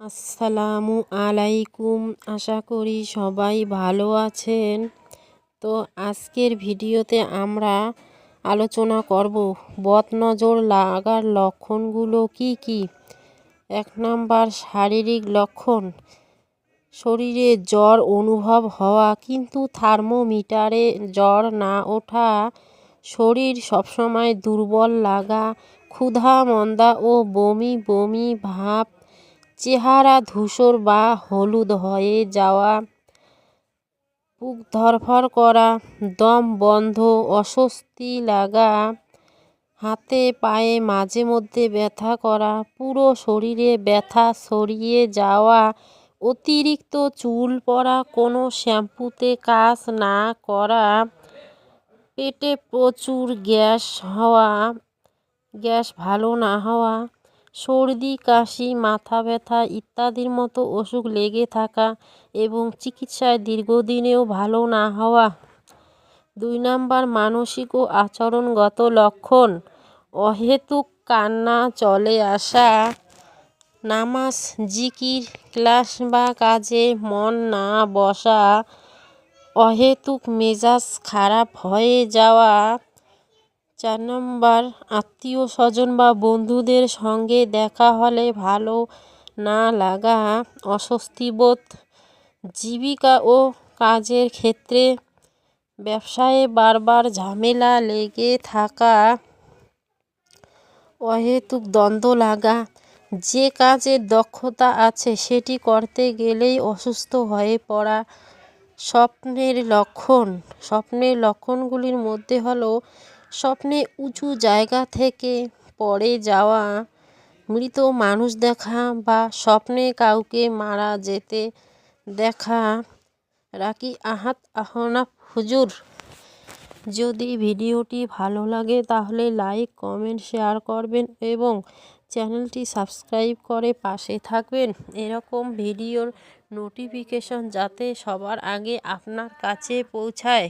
আসসালামু আলাইকুম। আশা করি সবাই ভালো আছেন। তো আজকের ভিডিওতে আমরা আলোচনা করব বদনজর লাগার লক্ষণগুলো কি কি? এক নাম্বার, শারীরিক লক্ষণ। শরীরে জ্বর অনুভব হওয়া কিন্তু থার্মোমিটারে জ্বর না ওঠা, শরীর সবসময় দুর্বল লাগা, ক্ষুধা, মন্দা ও বমি বমি ভাব চেহারা ধূসর বা হলুদ হয়ে যাওয়া, বুক ধরফর করা, দম বন্ধ, অস্বস্তি লাগা, হাতে পায়ে মাঝে মধ্যে ব্যথা করা, পুরো শরীরে ব্যথা সরিয়ে যাওয়া, অতিরিক্ত চুল পড়া কোনো শ্যাম্পুতে কাজ না করা, পেটে প্রচুর গ্যাস হওয়া, গ্যাস ভালো না হওয়া সর্দি, কাশি, মাথা ব্যথা ইত্যাদির মতো অসুখ লেগে থাকা এবং চিকিৎসায় দীর্ঘদিনেও ভালো না হওয়া। দুই নাম্বার মানসিক ও আচরণগত লক্ষণ, অহেতুক কান্না, চলে আসা, নামাজ, জিকির, ক্লাস বা কাজে মন না বসা, অহেতুক মেজাজ খারাপ হয়ে যাওয়া চার নম্বর, আত্মীয় স্বজন বা বন্ধুদের সঙ্গে দেখা হলে ভালো না লাগা অস্বস্তিবোধ জীবিকা ও কাজের ক্ষেত্রে ব্যবসায়ে বারবার ঝামেলা লেগে থাকা, অহেতুক দ্বন্দ্ব লাগা। যে কাজের দক্ষতা আছে সেটি করতে গেলেই অসুস্থ হয়ে পড়া স্বপ্নের লক্ষণ। স্বপ্নের লক্ষণগুলির মধ্যে হলো স্বপ্নে উঁচু জায়গা থেকে পড়ে যাওয়া, মৃত মানুষ দেখা বা স্বপ্নে কাউকে মারা যেতে দেখা রাকি আহাত আহনাফ হুজুর। যদি ভিডিওটি ভালো লাগে তাহলে লাইক, কমেন্ট, শেয়ার করবেন এবং চ্যানেলটি সাবস্ক্রাইব করে পাশে থাকবেন। এরকম ভিডিওর নোটিফিকেশন যাতে সবার আগে আপনার কাছে পৌঁছায়।